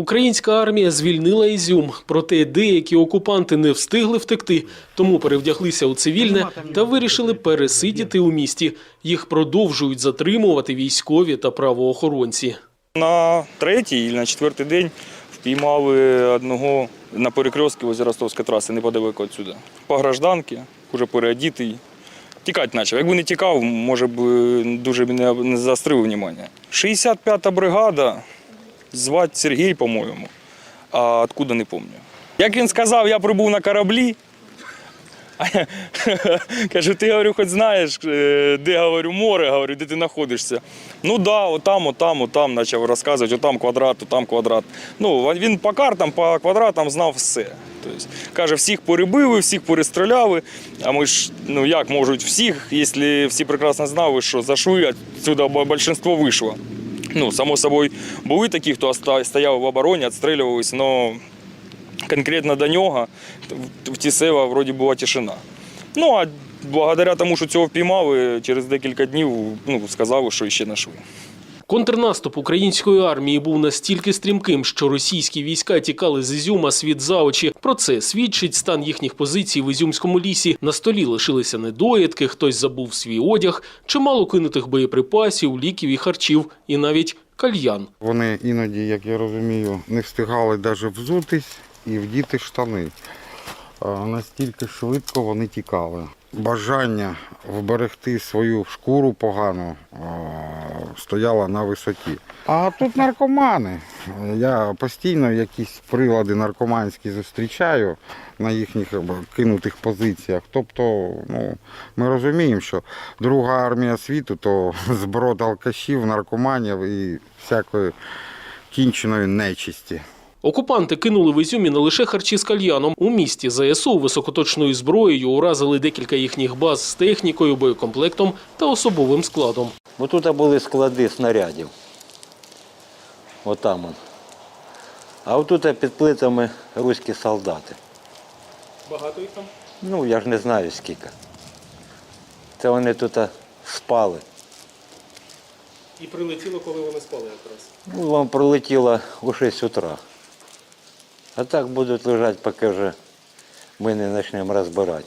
Українська армія звільнила Ізюм, проте деякі окупанти не встигли втекти, тому перевдяглися у цивільне та вирішили пересидіти у місті. Їх продовжують затримувати військові та правоохоронці. На третій і на четвертий день впіймали одного на перекрестку возле Ростовської траси, неподалеку відсюди. По гражданки, вже переодітий. Тікати почав. Якби не тікав, може б дуже б не, заострив увагу. 65-та бригада, звати Сергій, по-моєму, а откуда не пам'ятаю. Як він сказав, я прибув на кораблі. А кажу, ти говорю, хоч знаєш, е, де говорю, море, говорю, де ти знаходишся. Ну да, отам, отам, отам, почав розказувати, отам квадрат, отам квадрат. Ну, він по картам, по квадратам знав все. Тобто, каже, всіх перебили, всіх перестріляли. А ми ж, ну як можуть всіх, якщо всі прекрасно знали, що зайшли, відсюди більшість вийшло. Ну, само собою, були такі, хто стояв в обороні, відстрілювалися, але конкретно до нього в- в Тісева вроді була тишина. Ну а благодаря тому, що цього впіймали, через декілька днів ну, сказали, що ще знайшли. Контрнаступ української армії був настільки стрімким, що російські війська тікали з Ізюма світ за очі. Про це свідчить стан їхніх позицій в Ізюмському лісі. На столі лишилися недоїдки, хтось забув свій одяг, чимало кинутих боєприпасів, ліків і харчів, і навіть кальян. Вони іноді, як я розумію, не встигали навіть взутись і вдіти штани. Настільки швидко вони тікали. Бажання вберегти свою шкуру погану а, стояло на висоті. А тут наркомани. Я постійно якісь прилади наркоманські зустрічаю на їхніх кинутих позиціях. Тобто, ну, ми розуміємо, що друга армія світу то зброд алкашів, наркоманів і всякої кінченої нечисті. Окупанти кинули в Ізюмі не лише харчі з кальяном. У місті ЗСУ високоточною зброєю уразили декілька їхніх баз з технікою, боєкомплектом та особовим складом. Бо тут були склади снарядів. Отам он. А отут під плитами руські солдати. Багато їх там? Ну, я ж не знаю скільки. Це вони тут спали. І прилетіло, коли вони спали якраз. Ну, вам пролетіло у 6 утра. А так будуть лежати, поки вже ми не почнемо розбирати.